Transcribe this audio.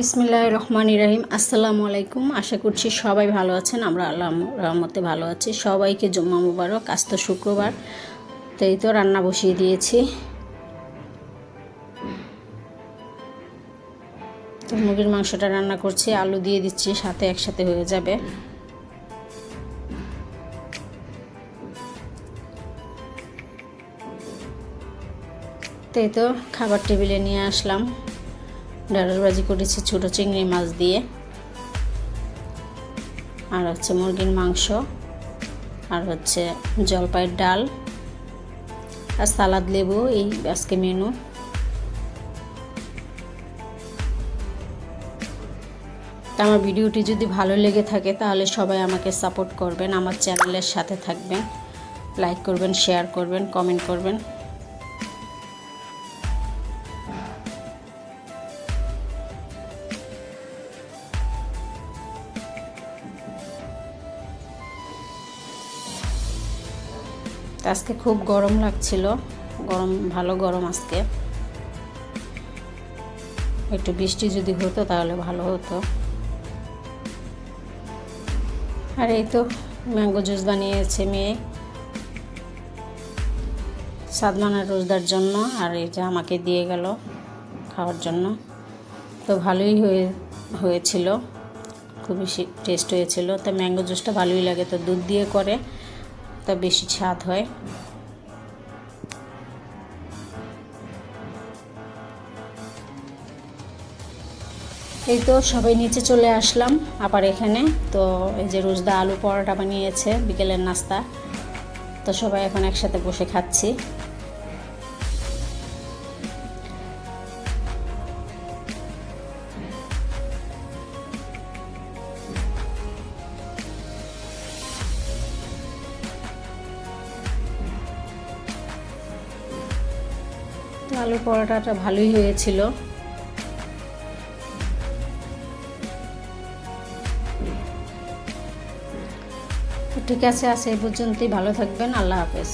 বিসমিল্লাহ রহমান ইরাহিম আসসালামু আলাইকুম। আশা করছি সবাই ভালো আছেন। আমরা আল্লাহ রহমতে ভালো আছি। সবাইকে জুম্মা মুবারক। আজ তো শুক্রবার। তো এই তো রান্না বসিয়ে দিয়েছি। তো মুরগির মাংসটা রান্না করছি। আলু দিয়ে দিচ্ছি। সাথে একসাথে হয়ে যাবে। তো এই তো খাবার টেবিলে নিয়ে আসলাম। ডালের ভাজি করেছি ছোটো চিংড়ি মাছ দিয়ে। আর হচ্ছে মুরগির মাংস, আর হচ্ছে জলপাইয়ের ডাল, আর সালাদ, লেবু, এই আজকে মেনু। তা আমার ভিডিওটি যদি ভালো লেগে থাকে, তাহলে সবাই আমাকে সাপোর্ট করবেন, আমার চ্যানেলের সাথে থাকবেন। লাইক করবেন, শেয়ার করবেন, কমেন্ট করবেন। আজকে খুব গরম লাগছিল। গরম, ভালো গরম আজকে। একটু বৃষ্টি যদি হতো তাহলে ভালো হতো। আর এই তো ম্যাঙ্গো জুস বানিয়েছে মেয়ে। সাদমানা রোজদার জন্য, আর যে আমাকে দিয়ে গেল খাওয়ার জন্য। তো ভালোই হয়ে, হয়েছিল। খুবই টেস্ট হয়েছিল। তো ম্যাঙ্গো জুসটা ভালোই লাগে। তো দুধ দিয়ে করে। তা বেশি ছাদ হয়। এই তো সবাই নিচে চলে আসলাম, আবার এখানে। তো এই যে রোজদা আলু পরোটা বানিয়েছে, বিকেলের নাস্তা। তো সবাই এখন একসাথে বসে খাচ্ছি। আলু পরোটাটা ভালোই হয়েছিল। ঠিক আছে আছে এই পর্যন্তই। ভালো থাকবেন। আল্লাহ হাফেজ।